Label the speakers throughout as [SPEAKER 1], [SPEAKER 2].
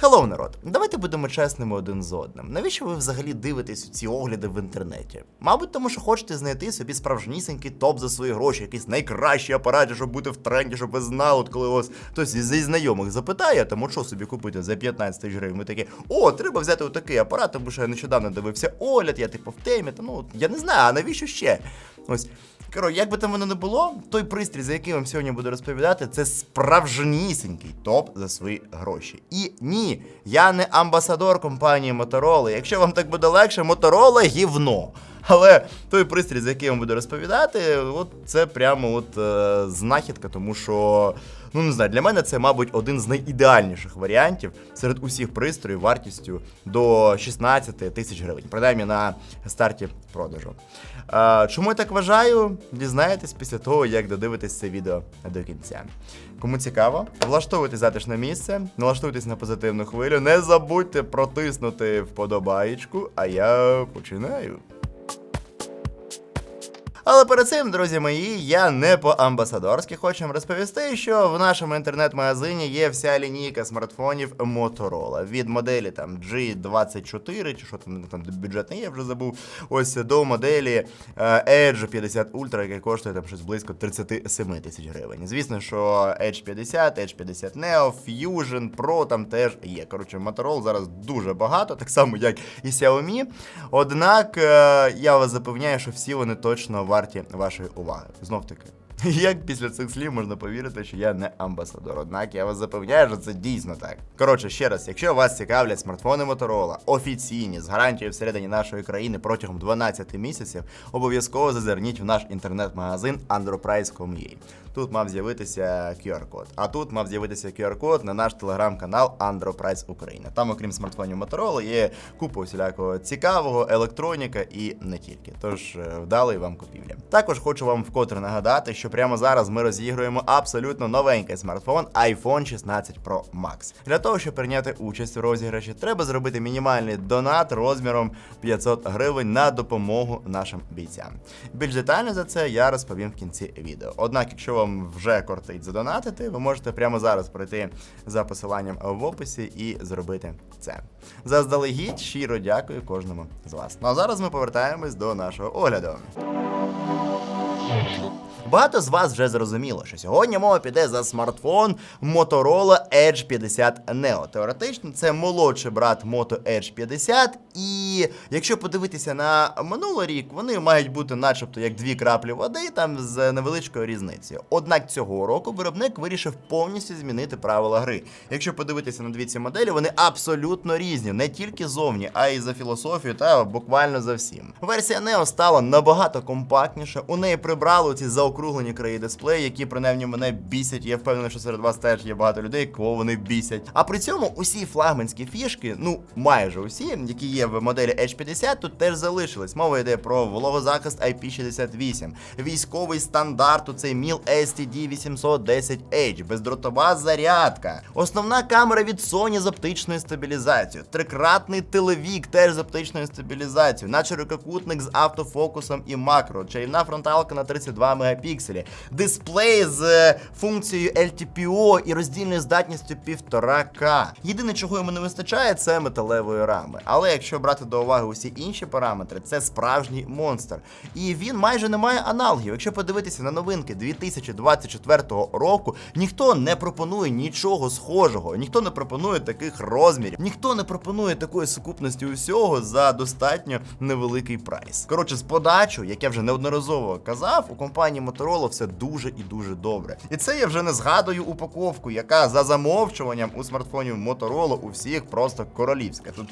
[SPEAKER 1] Хеллоу, народ, давайте будемо чесними один з одним. Навіщо ви взагалі дивитесь ці огляди в інтернеті? Мабуть, тому що хочете знайти собі справжнісінький топ за свої гроші, якийсь найкращий апарат, щоб бути в тренді, щоб ви знали, от коли вас хтось зі знайомих запитає, тому що собі купити за 15 тисяч гривень. Ви такі, о, треба взяти отакий апарат, тому що я нещодавно дивився огляд, я типу в темі, та ну я не знаю, а навіщо ще? Ось. Коротше, як би там воно не було, той пристрій, за який вам сьогодні буду розповідати, це справжнісінький топ за свої гроші. І ні, я не амбасадор компанії Motorola. Якщо вам так буде легше, Motorola гівно. Але той пристрій, за який я вам буду розповідати, от це прямо от е, знахідка, тому що, ну не знаю, для мене це, мабуть, один з найідеальніших варіантів серед усіх пристроїв вартістю до 16 тисяч гривень, принаймні на старті продажу. Е, чому я так вважаю, дізнаєтесь після того, як додивитесь це відео до кінця. Кому цікаво, влаштовуйте затишне місце, налаштуйтесь на позитивну хвилю, не забудьте протиснути вподобаєчку, а я починаю. Але перед цим, друзі мої, я не по-амбасадорськи хочу вам розповісти, що в нашому інтернет-магазині є вся лінійка смартфонів Motorola. Від моделі там G24, чи що там, там бюджетний, я вже забув. Ось до моделі е, Edge 50 Ultra, яка коштує там щось близько 37 тисяч гривень. Звісно, що Edge 50, Edge 50 Neo, Fusion, Pro там теж є. Коротше, Motorola зараз дуже багато, так само як і Xiaomi. Однак е, я вас запевняю, що всі вони точно варті вашої уваги. Знов таки. Як після цих слів можна повірити, що я не амбасадор? Однак я вас запевняю, що це дійсно так. Коротше, ще раз, якщо вас цікавлять смартфони Motorola, офіційні з гарантією всередині нашої країни протягом 12 місяців, обов'язково зазирніть в наш інтернет-магазин androprice.com.ua. Тут мав з'явитися QR-код. А тут мав з'явитися QR-код на наш телеграм-канал Androprice Україна. Там, окрім смартфонів Motorola, є купа усілякого цікавого, електроніка і не тільки. Тож е, вдалої вам купівлі. Також хочу вам вкотре нагадати, що прямо зараз ми розігруємо абсолютно новенький смартфон iPhone 16 Pro Max. Для того, щоб прийняти участь у розіграші, треба зробити мінімальний донат розміром 500 гривень на допомогу нашим бійцям. Більш детально за це я розповім в кінці відео. Однак, якщо вам вже кортить задонатити, ви можете прямо зараз пройти за посиланням в описі і зробити це. Заздалегідь щиро дякую кожному з вас. Ну а зараз ми повертаємось до нашого огляду. Багато з вас вже зрозуміло, що сьогодні мова піде за смартфон Motorola Edge 50 Neo. Теоретично це молодший брат Moto Edge 50, і якщо подивитися на минулий рік, вони мають бути, начебто, як дві краплі води, там з невеличкою різницею. Однак цього року виробник вирішив повністю змінити правила гри. Якщо подивитися на дві ці моделі, вони абсолютно різні, не тільки зовні, а й за філософією та буквально за всім. Версія Neo стала набагато компактніша. У неї прибрали ці заокруглені краї дисплею, які принаймні мене бісять. Я впевнений, що серед вас теж є багато людей, кого вони бісять. А при цьому усі флагманські фішки, ну майже усі, які є в моделі Edge 50, тут теж залишились. Мова йде про вологозахист IP68, військовий стандарт у цей MIL STD 810H, бездротова зарядка, основна камера від Sony з оптичною стабілізацією, трикратний телевік теж з оптичною стабілізацією, наче рукокутник з автофокусом і макро, чарівна фронталка на 32 мегапікселі, дисплей з е, функцією LTPO і роздільною здатністю 1,5К. Єдине, чого йому не вистачає, це металевої рами. Але якщо брати до уваги усі інші параметри, це справжній монстр. І він майже не має аналогів. Якщо подивитися на новинки 2024 року, ніхто не пропонує нічого схожого, ніхто не пропонує таких розмірів, ніхто не пропонує такої сукупності усього за достатньо невеликий прайс. Коротше, з подачу, як я вже неодноразово казав, у компанії Motorola все дуже і дуже добре. І це я вже не згадую упаковку, яка за замовчуванням у смартфонів Motorola у всіх просто королівська. Тут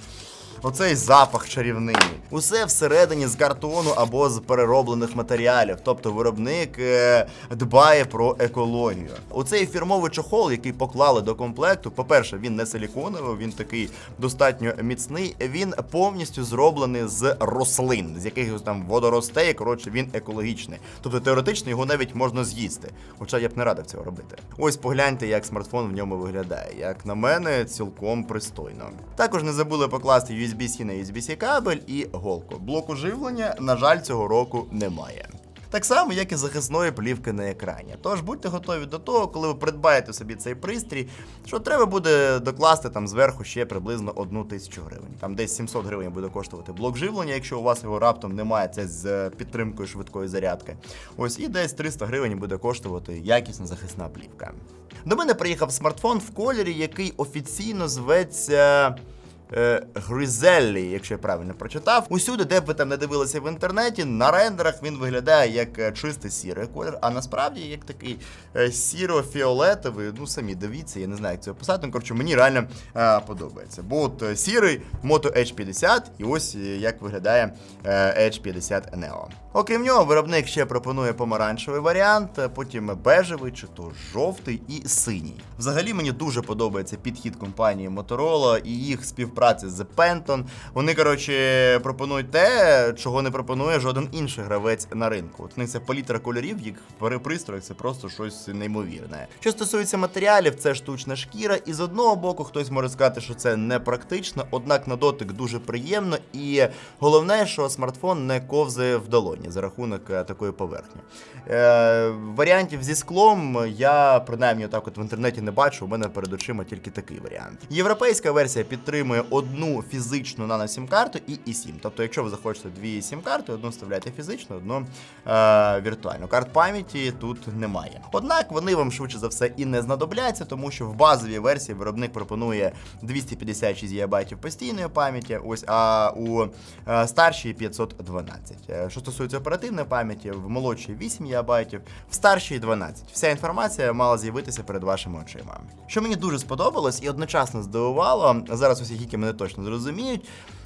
[SPEAKER 1] Оцей запах чарівний. Усе всередині з картону або з перероблених матеріалів. Тобто виробник е, дбає про екологію. Оцей фірмовий чохол, який поклали до комплекту, по-перше, він не силіконовий, він такий достатньо міцний. Він повністю зроблений з рослин, з якихось там водоростей. Коротше, він екологічний. Тобто теоретично його навіть можна з'їсти. Хоча я б не радив цього робити. Ось погляньте, як смартфон в ньому виглядає. Як на мене, цілком пристойно. Також не забули покласти USB-C на USB-C кабель і голку. Блоку живлення, на жаль, цього року немає. Так само, як і захисної плівки на екрані. Тож будьте готові до того, коли ви придбаєте собі цей пристрій, що треба буде докласти там зверху ще приблизно одну тисячу гривень. Там десь 700 гривень буде коштувати блок живлення, якщо у вас його раптом немає, це з підтримкою швидкої зарядки. Ось і десь 300 гривень буде коштувати якісна захисна плівка. До мене приїхав смартфон в кольорі, який офіційно зветься. Е, Гризеллі, якщо я правильно прочитав. Усюди, де б ви там не дивилися в інтернеті, на рендерах він виглядає як е, чистий сірий колір, а насправді як такий е, сіро-фіолетовий. Ну самі дивіться, я не знаю, як це описати. Ну, коротше, мені реально е, подобається. Бо от е, сірий Moto Edge 50, і ось е, як виглядає е, Edge 50 Neo. Окрім нього, виробник ще пропонує помаранчевий варіант, потім бежевий, чи то жовтий і синій. Взагалі мені дуже подобається підхід компанії Motorola і їх співпраця з Penton. Вони, коротше, пропонують те, чого не пропонує жоден інший гравець на ринку. От у них це палітра кольорів, їх в це просто щось неймовірне. Що стосується матеріалів, це штучна шкіра, і з одного боку хтось може сказати, що це не практично, однак на дотик дуже приємно, і головне, що смартфон не ковзає в долоні за рахунок е, такої поверхні. Е, варіантів зі склом я принаймні отак от в інтернеті не бачу. У мене перед очима тільки такий варіант. Європейська версія підтримує одну фізичну нано-сім-карту і eSIM. Тобто, якщо ви захочете дві сім-карти, одну вставляєте фізично, одну е, віртуальну. Карт пам'яті тут немає. Однак вони вам швидше за все і не знадобляться, тому що в базовій версії виробник пропонує 256 ГБ постійної пам'яті, ось а у е, старшій 512. Е, Що стосується оперативної пам'яті, в молодшій 8 ГБ, в старшій 12. Вся інформація мала з'явитися перед вашими очима. Що мені дуже сподобалось і одночасно здивувало, зараз усі гіки мене точно зрозуміють.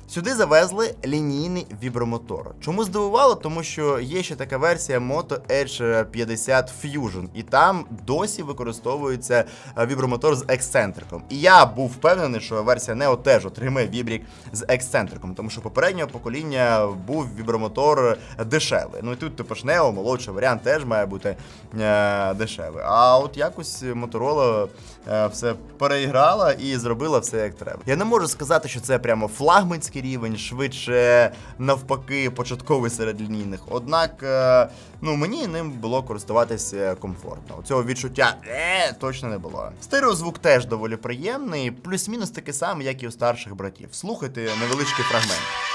[SPEAKER 1] Сюди завезли лінійний вібромотор. Чому здивувало? Тому що є ще така версія Moto Edge 50 Fusion, і там досі використовується е, вібромотор з ексцентриком. І я був впевнений, що версія Neo теж отримає вібрік з ексцентриком, тому що попереднього покоління був вібромотор дешевий. Ну і тут типу ж Neo, молодший варіант теж має бути е, дешевий. А от якось Motorola е, все переіграла і зробила все як треба. Я не можу сказати, що це прямо флагманський рівень, швидше навпаки, початковий серед лінійних. Однак, е, ну мені ним було користуватися комфортно. Цього відчуття е, точно не було. Стереозвук теж доволі приємний, плюс-мінус такий самий, як і у старших братів. Слухайте невеличкий фрагмент.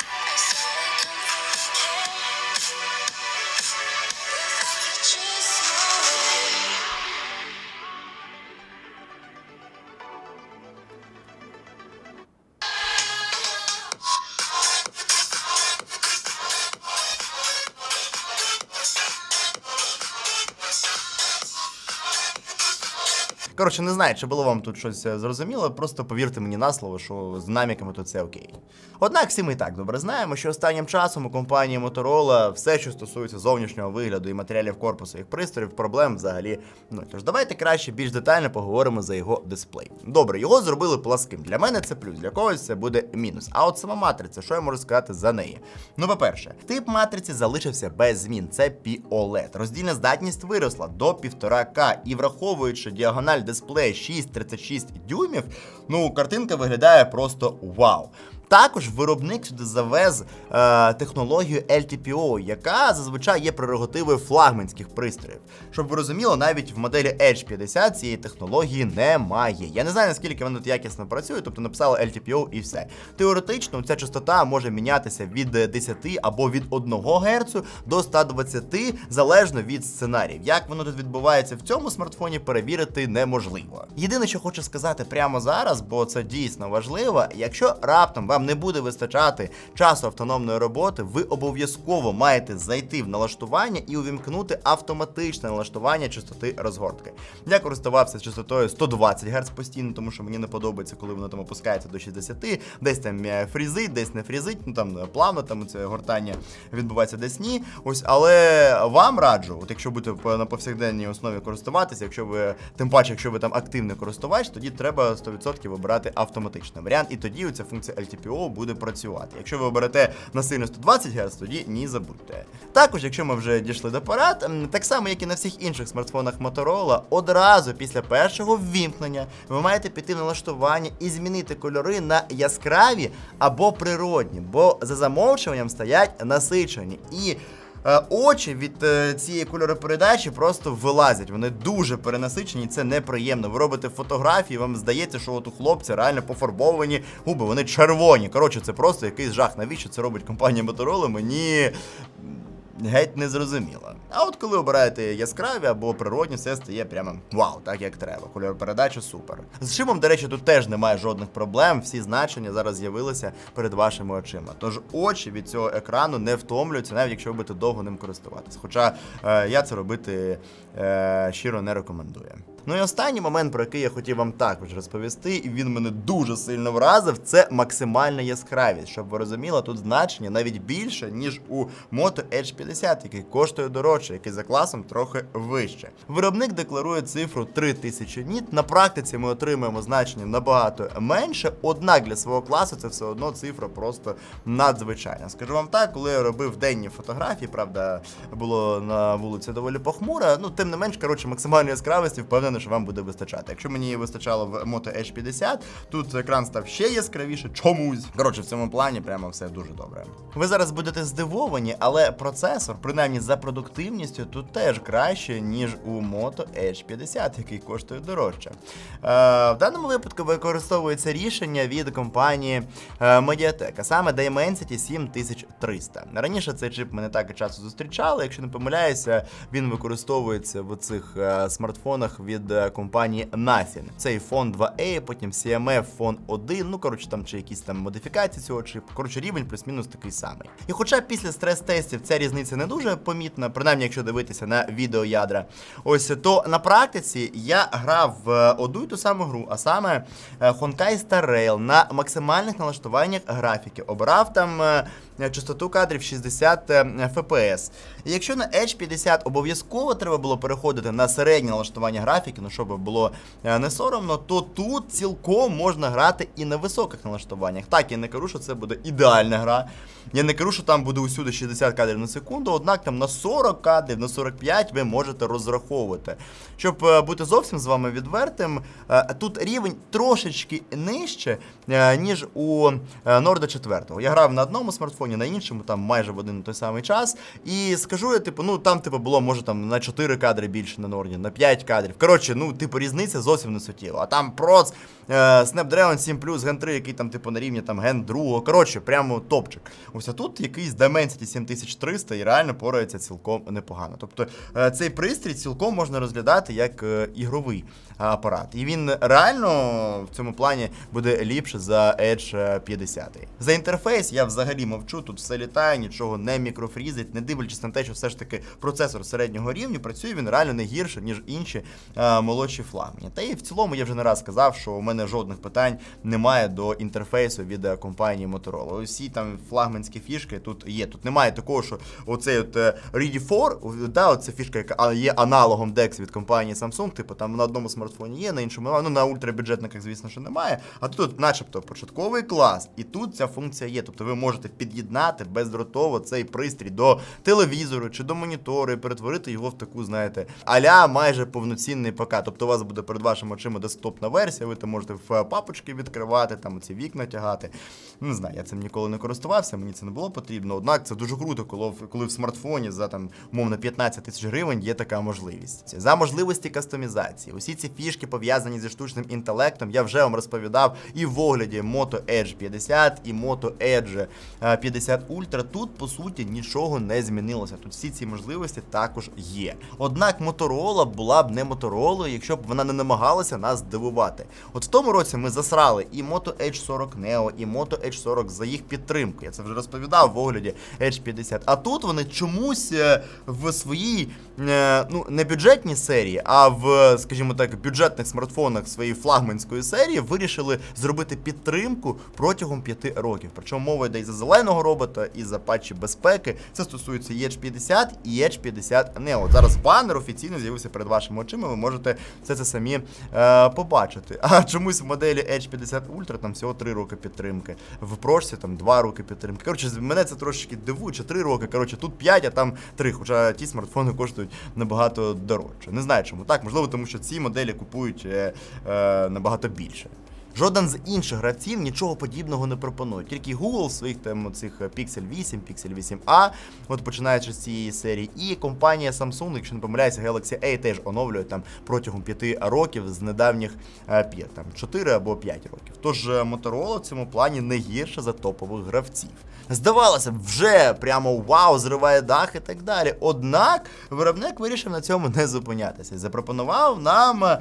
[SPEAKER 1] Коротше, не знаю, чи було вам тут щось е, зрозуміло, просто повірте мені на слово, що з динаміками тут все окей. Однак всі ми і так добре знаємо, що останнім часом у компанії Motorola все, що стосується зовнішнього вигляду і матеріалів корпусу їх пристроїв, проблем взагалі. Ну тож давайте краще більш детально поговоримо за його дисплей. Добре, його зробили пласким. Для мене це плюс, для когось це буде мінус. А от сама матриця, що я можу сказати за неї? Ну, по-перше, тип матриці залишився без змін. Це POLED. Роздільна здатність виросла до 1,5К і враховуючи діагональ дисплея 6,36 дюймів, ну картинка виглядає просто вау. Також виробник сюди завез е, технологію LTPO, яка зазвичай є прерогативою флагманських пристроїв. Щоб ви розуміли, навіть в моделі Edge 50 цієї технології немає. Я не знаю наскільки вона тут якісно працює, тобто написали LTPO і все. Теоретично ця частота може мінятися від 10 або від 1 Гц до 120, залежно від сценаріїв. Як воно тут відбувається в цьому смартфоні, перевірити неможливо. Єдине, що хочу сказати прямо зараз, бо це дійсно важливо, якщо раптом вам не буде вистачати часу автономної роботи, ви обов'язково маєте зайти в налаштування і увімкнути автоматичне налаштування частоти розгортки. Я користувався частотою 120 Гц постійно, тому що мені не подобається, коли воно там опускається до 60, десь там е, фрізить, десь не фрізить, ну там е, плавно там це гортання відбувається десь ні. Ось, але вам раджу, от якщо будете на повсякденній основі користуватися, якщо ви тим паче, якщо ви там активний користувач, тоді треба 100% обирати автоматичний варіант, і тоді ця функція LTPO буде працювати. Якщо ви оберете насильно 120 Гц, тоді ні забудьте. Також, якщо ми вже дійшли до парад, так само як і на всіх інших смартфонах Motorola, одразу після першого ввімкнення ви маєте піти в налаштування і змінити кольори на яскраві або природні, бо за замовчуванням стоять насичені. І очі від е, цієї кольоропередачі просто вилазять. Вони дуже перенасичені, це неприємно. Ви робите фотографії, вам здається, що от у хлопця реально пофарбовані губи, вони червоні. Коротше, це просто якийсь жах. Навіщо це робить компанія Motorola? Мені геть не зрозуміло. А от коли обираєте яскраві або природні, все стає прямо вау, так як треба. Кольор передача супер. З шимом, до речі, тут теж немає жодних проблем. Всі значення зараз з'явилися перед вашими очима. Тож очі від цього екрану не втомлюються, навіть якщо ви будете довго ним користуватись. Хоча е, я це робити е, щиро не рекомендую. Ну і останній момент, про який я хотів вам також розповісти, і він мене дуже сильно вразив, це максимальна яскравість. Щоб ви розуміли, тут значення навіть більше, ніж у Moto Edge 50, який коштує дорожче, який за класом трохи вище. Виробник декларує цифру 3000 ніт. На практиці ми отримуємо значення набагато менше, однак для свого класу це все одно цифра просто надзвичайна. Скажу вам так, коли я робив денні фотографії, правда, було на вулиці доволі похмуро. Ну, тим не менш, коротше, максимальної яскравості впевнений, що вам буде вистачати. Якщо мені вистачало в Moto Edge 50, тут екран став ще яскравіше, чомусь. Коротше, в цьому плані прямо все дуже добре. Ви зараз будете здивовані, але процесор, принаймні за продуктивністю, тут теж краще, ніж у Moto Edge 50, який коштує дорожче. Е, в даному випадку використовується рішення від компанії е, Mediatek, а саме Dimensity 7300. Раніше цей чип ми не так і часто зустрічали. Якщо не помиляюся, він використовується в цих е, смартфонах від е, компанії Nothing. Це iPhone 2A, потім CMF Phone 1, ну коротше, там чи якісь там модифікації цього чипу. Коротше, рівень плюс-мінус такий самий. І хоча після стрес-тестів ця різниця не дуже помітна, принаймні, якщо дивитися на відеоядра, ось то на практиці я грав в одну і ту саму гру, а саме е, Honkai Star Rail на максимальних налаштуваннях графіки. Обрав там е, частоту кадрів 60 е, FPS. І якщо на Edge 50 обов'язково треба було переходити на середнє налаштування графіки, ну щоб було е, не соромно, то тут цілком можна грати і на високих налаштуваннях. Так, я не кажу, що це буде ідеальна гра. Я не кажу, що там буде усюди 60 кадрів на секунду, однак там на 40 кадрів, на 45 ви можете розраховувати. Щоб е, бути зовсім з вами відвертим, е, тут рівень трошечки нижче, е, ніж у е, Норда 4. Я грав на одному смартфоні, на іншому, там майже в один той самий час. І скажу я, типу, ну там, типу, було може там на 4 кадри більше на Норді, на 5 кадрів. Коротше, ну, типу, різниця зовсім не суттєва. А там проц е, Snapdragon 7 Plus Gen 3, який там, типу, на рівні там Gen 2. Коротше, прямо топчик. Ось а тут якийсь Dimensity 7300 і реально порається цілком непогано. Тобто е, цей пристрій цілком можна розглядати як е, ігровий апарат. І він реально в цьому плані буде ліпше за Edge 50. За інтерфейс я взагалі мовчу, тут все літає, нічого не мікрофрізить, не дивлячись на те, що все ж таки процесор середнього рівня працює він реально не гірше, ніж інші е, молодші флагмані. Та і в цілому я вже не раз сказав, що у мене жодних питань немає до інтерфейсу від е, компанії Motorola. Усі там флагманські фішки тут є. Тут немає такого, що оцей от е, Ready for, да, оця фішка, яка є аналогом DeX від компанії Samsung, типу там на одному смартфоні є, на іншому немає. Ну на ультрабюджетниках, звісно, що немає. А тут, начебто, початковий клас, і тут ця функція є. Тобто ви можете під'єднати бездротово цей пристрій до телевізору чи до монітору і перетворити його в таку, знаєте, аля майже повноцінний ПК. Тобто у вас буде перед вашими очима десктопна версія, ви там можете в папочки відкривати, там ці вікна тягати. Не знаю, я цим ніколи не користувався, мені це не було потрібно. Однак це дуже круто, коли, коли в смартфоні за там умовно 15 тисяч гривень є така можливість. За можливості кастомізації. Усі ці фішки пов'язані зі штучним інтелектом. Я вже вам розповідав і в огляді Moto Edge 50 і Moto Edge е, 50 Ultra. Тут по суті нічого не змінилося. Тут всі ці можливості також є. Однак Motorola була б не Motorola, якщо б вона не намагалася нас здивувати. От в тому році ми засрали і Moto Edge 40 Neo, і Moto Edge 40 за їх підтримку. Я це вже розповідав в огляді Edge 50. А тут вони чомусь е, в своїй е, ну не бюджетній серії, а в, скажімо так, бюджетних смартфонах своєї флагманської серії вирішили зробити підтримку протягом 5 років. Причому мова йде і за зеленого робота, і за патчі безпеки. Це стосується і Edge 50 і Edge 50 Neo. Зараз банер офіційно з'явився перед вашими очима. Ви можете все це самі е, побачити. А чомусь в моделі Edge 50 Ultra там всього 3 роки підтримки. В прошці там 2 роки підтримки. Коротше, мене це трошечки дивує, чи 3 роки. Коротше, тут 5, а там 3. Хоча ті смартфони коштують набагато дорожче. Не знаю чому так. Можливо, тому що ці моделі купують е, е, набагато більше. Жоден з інших гравців нічого подібного не пропонує. Тільки Google в своїх там цих Pixel 8, Pixel 8a, от починаючи з цієї серії, і компанія Samsung, якщо не помиляюся, Galaxy A теж оновлює там протягом 5 років з недавніх е, пір, там 4 або 5 років. Тож е, Motorola в цьому плані не гірше за топових гравців. Здавалося б, вже прямо вау, зриває дах і так далі. Однак виробник вирішив на цьому не зупинятися запропонував нам.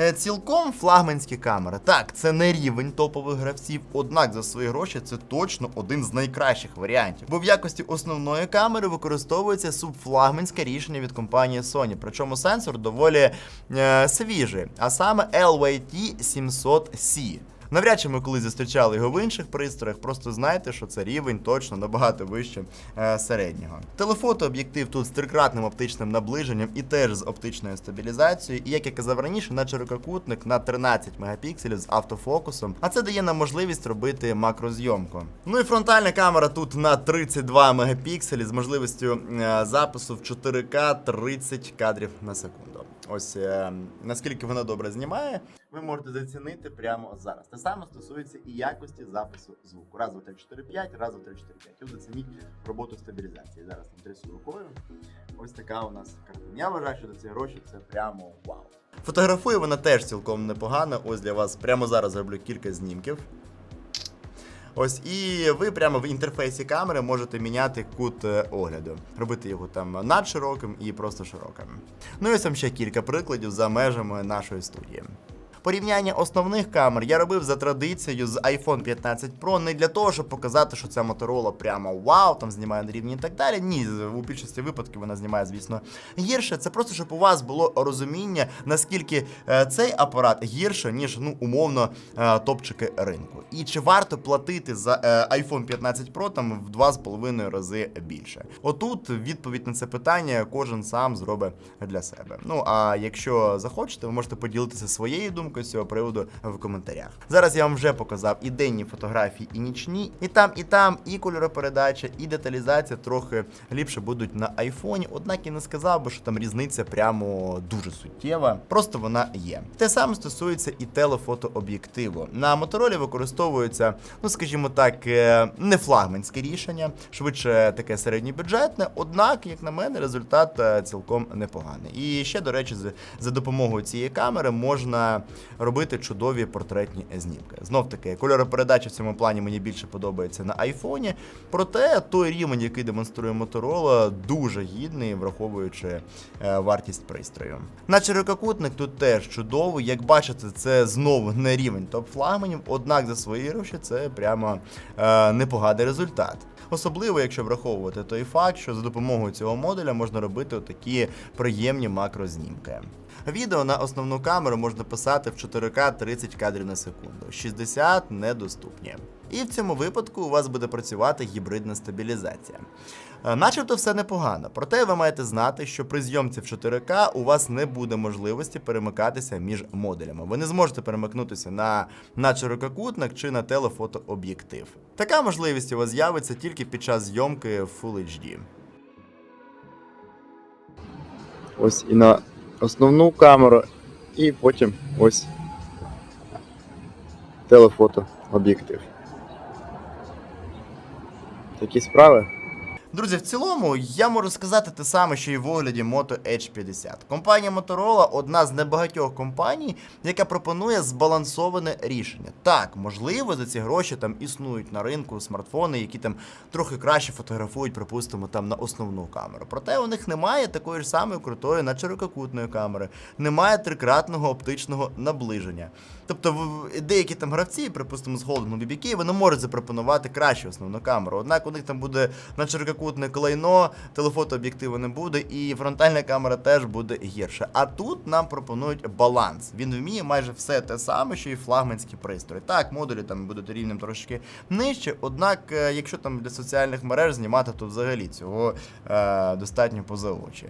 [SPEAKER 1] Е, Цілком флагманські камери. Так, це не рівень топових гравців, однак за свої гроші це точно один з найкращих варіантів. Бо в якості основної камери використовується субфлагманське рішення від компанії Sony. Причому сенсор доволі е, свіжий, а саме LYT 700C. Навряд чи ми колись зустрічали його в інших пристроях, просто знайте, що це рівень точно набагато вище е, середнього. Телефотооб'єктив тут з трикратним оптичним наближенням і теж з оптичною стабілізацією. І як я казав раніше, на ширококутник на 13 мегапікселів з автофокусом, а це дає нам можливість робити макрозйомку. Ну і фронтальна камера тут на 32 мегапікселі з можливістю е, запису в 4К 30 кадрів на секунду. Ось е, наскільки вона добре знімає, ви можете зацінити прямо зараз. Те саме стосується і якості запису звуку. Раз, чотири, п'ять, раз, два, три, чотири, п'ять. Тут зацініть роботу стабілізації. Зараз там трясу рукою. Ось така у нас картина. Я вважаю, що за ці гроші це прямо вау. Фотографує вона теж цілком непогано. Ось для вас прямо зараз зроблю кілька знімків. Ось і ви прямо в інтерфейсі камери можете міняти кут е, огляду, робити його там надшироким і просто широким. Ну і ось там ще кілька прикладів за межами нашої студії. Порівняння основних камер я робив за традицією з iPhone 15 Pro не для того, щоб показати, що ця Motorola прямо вау, там знімає на рівні і так далі. Ні, у більшості випадків вона знімає, звісно, гірше. Це просто щоб у вас було розуміння, наскільки е, цей апарат гірше, ніж ну умовно е, топчики ринку. І чи варто платити за е, iPhone 15 Pro там в 2,5 рази більше? Отут відповідь на це питання кожен сам зробить для себе. Ну а якщо захочете, ви можете поділитися своєю думкою з цього приводу в коментарях. Зараз я вам вже показав і денні фотографії, і нічні, і там, і там, і кольоропередача, і деталізація трохи ліпше будуть на айфоні. Однак я не сказав би, що там різниця прямо дуже суттєва. Просто вона є. Те саме стосується і телефотооб'єктиву. На моторолі використовується, ну скажімо так, е, не флагманське рішення, швидше таке середньобюджетне. Однак, як на мене, результат е, цілком непоганий. І ще, до речі, за допомогою цієї камери можна робити чудові портретні знімки. Знов таки, кольоропередача в цьому плані мені більше подобається на айфоні. Проте той рівень, який демонструє Motorola, дуже гідний, враховуючи е, вартість пристрою. На ширококутник тут теж чудовий. Як бачите, це знову не рівень топ-флагманів, однак за свої гроші це прямо е, непоганий результат. Особливо, якщо враховувати той факт, що за допомогою цього модуля можна робити такі приємні макрознімки. Відео на основну камеру можна писати в 4К 30 кадрів на секунду, 60 недоступні. І в цьому випадку у вас буде працювати гібридна стабілізація. Е, Начебто все непогано, проте ви маєте знати, що при зйомці в 4К у вас не буде можливості перемикатися між модулями. Ви не зможете перемикнутися на надширококутник чи на телефотооб'єктив. Така можливість у вас з'явиться тільки під час зйомки в Full HD.
[SPEAKER 2] Ось і на основну камеру, і потім ось телефото об'єктив. Такі справи.
[SPEAKER 1] Друзі, в цілому я можу сказати те саме, що і в огляді Moto Edge 50. Компанія Motorola одна з небагатьох компаній, яка пропонує збалансоване рішення. Так, можливо, за ці гроші там існують на ринку смартфони, які там трохи краще фотографують, припустимо, там на основну камеру. Проте у них немає такої ж самої крутої на ширококутної камери, немає трикратного оптичного наближення. Тобто деякі там гравці, припустимо, з холдингу BBK, вони можуть запропонувати кращу основну камеру. Однак у них там буде на ширококутне лайно, телефотооб'єктиву не буде, і фронтальна камера теж буде гірше. А тут нам пропонують баланс. Він вміє майже все те саме, що і флагманські пристрої. Так, модулі там будуть рівнем трошки нижче. Однак, е, якщо там для соціальних мереж знімати, то взагалі цього е, достатньо поза очі.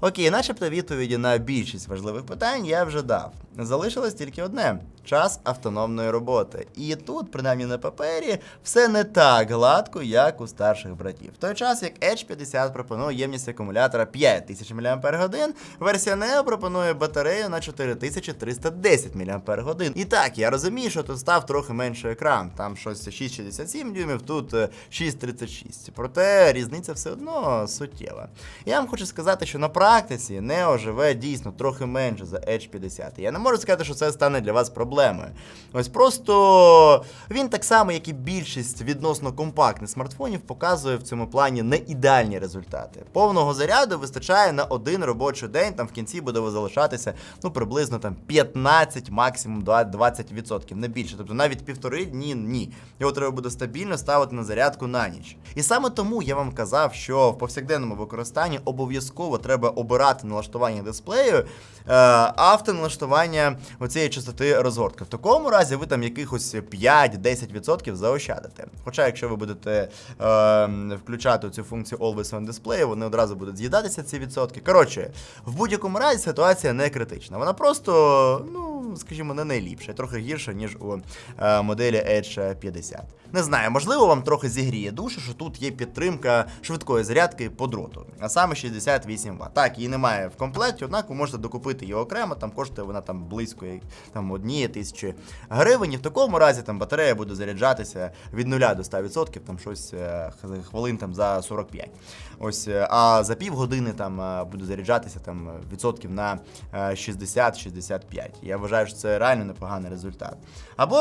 [SPEAKER 1] Окей, начебто відповіді на більшість важливих питань я вже дав. Залишилось тільки одне час автономної роботи. І тут, принаймні на папері, все не так гладко, як у старших братів. В той час як Edge 50 пропонує ємність акумулятора 5000 мАч, версія Neo пропонує батарею на 4310 мАч. І так, я розумію, що тут став трохи менший екран. Там щось 6,67 дюймів, тут е, 6,36. Проте різниця все одно суттєва. Я вам хочу сказати, що на практиці Neo живе дійсно трохи менше за Edge 50. Я не можу сказати, що це стане для вас проблемою. Ось просто він так само, як і більшість відносно компактних смартфонів, показує в цьому плані не ідеальні результати. Повного заряду вистачає на один робочий день, там в кінці буде залишатися ну приблизно там 15, максимум 20%, не більше. Тобто навіть півтори дні ні. Його треба буде стабільно ставити на зарядку на ніч. І саме тому я вам казав, що в повсякденному використанні обов'язково треба обирати налаштування дисплею, е, автоналаштування оцієї частоти розгортки. В такому разі ви там якихось 5-10% заощадите. Хоча, якщо ви будете е, включати цю функцію Always on Display, вони одразу будуть з'їдатися ці відсотки. Коротше, в будь-якому разі ситуація не критична. Вона просто, ну, скажімо, не найліпша, трохи гірша, ніж у е, моделі Edge 50. Не знаю, можливо, вам трохи зігріє душу, що тут є підтримка швидкої зарядки по дроту, а саме 68 Вт. Так, її немає в комплекті, однак ви можете докупити її окремо, там коштує вона там близько там, однієї тисячі гривень. І в такому разі там батарея буде заряджатися від 0 до 100%, там щось е, хвилин там за 45. Ось, е, а за півгодини там е, буде заряджатися там відсотків на е, 60-65. Я вважаю, що це реально непоганий результат. Або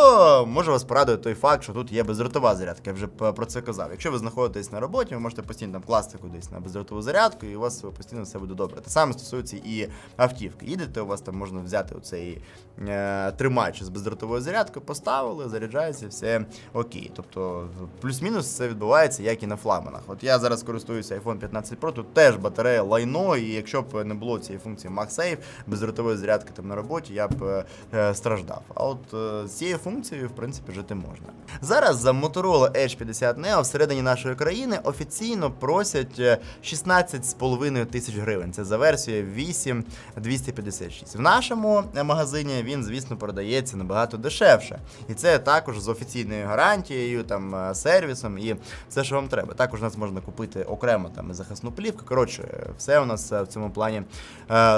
[SPEAKER 1] може вас порадує той факт, що тут є бездротова зарядка. Я вже про це казав. Якщо ви знаходитесь на роботі, ви можете постійно там класти кудись на бездротову зарядку, і у вас постійно все буде добре. Те саме стосується і автівки. Їдете, у вас там можна взяти оцей е, тримач з бездротовою зарядкою, поставили, заряджається, все окей. Тобто, плюс-мінус це відбувається, як і на флагманах. От я зараз користуюся iPhone 15 Pro, тут теж батарея лайно, і якщо б не було цієї функції MagSafe, бездротової зарядки там на роботі, я б е, е, страждав. А от е, з цією функцією, в принципі, жити можна. Зараз за Motorola Edge 50 Neo всередині нашої країни офіційно просять е, 16,5 тисяч гривень. Це за версією 8256. В нашому е, магазині він, звісно, продається набагато дешевше. І це також з офіційною гарантією, там е, сервісом і все, що вам треба. Також нас можна купити окремо там захисну плівку. Коротше, все у нас е, в цьому плані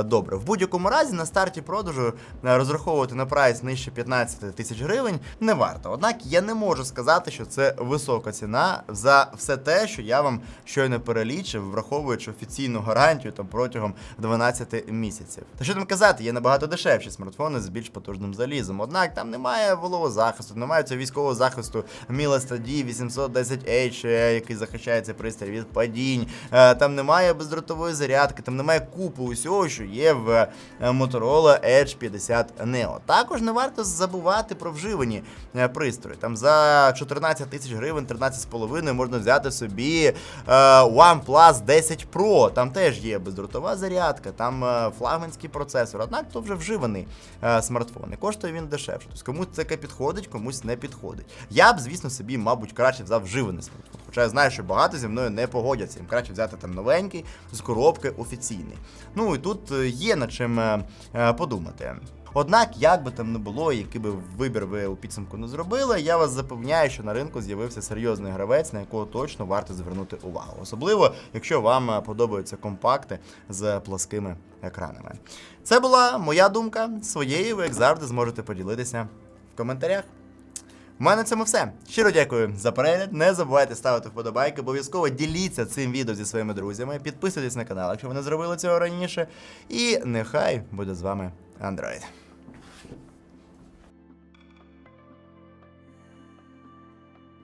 [SPEAKER 1] добре. В будь-якому разі на старті продажу розраховувати на прайс нижче 15 тисяч гривень не варто. Однак я не можу сказати, що це висока ціна за все те, що я вам щойно перелічив, враховуючи офіційну гарантію там протягом 12 місяців. Та що там казати, є набагато дешевші смартфони з більш потужним залізом. Однак там немає волового захисту, немає цього військового захисту Milas D 810H, е, який захищає цей пристрій від падінь. Е, Там немає бездротової зарядки, там немає купи усього, що є в е, Motorola Edge 50 Neo. Також не варто забувати про вживані пристрої. Там за 14 тисяч гривень, 13,5 можна взяти собі OnePlus 10 Pro. Там теж є бездротова зарядка, там е, флагманський процесор. Однак то вже вживаний е, смартфон. І коштує він дешевше. Тобто комусь це підходить, комусь не підходить. Я б, звісно, собі, мабуть, краще взяв вживаний смартфон. Хоча я знаю, що багато зі мною не погодяться. Їм краще взяти там новенький з коробки офіційний. Ну і тут е, є над чим подумати. Однак, як би там не було, який би вибір ви у підсумку не зробили, я вас запевняю, що на ринку з'явився серйозний гравець, на якого точно варто звернути увагу. Особливо, якщо вам е, подобаються компакти з плоскими екранами. Це була моя думка. Своєю ви, як завжди, зможете поділитися в коментарях. У мене на цьому все. Щиро дякую за перегляд. Не забувайте ставити вподобайки. Обов'язково діліться цим відео зі своїми друзями. Підписуйтесь на канал, якщо ви не зробили цього раніше. І нехай буде з вами Android.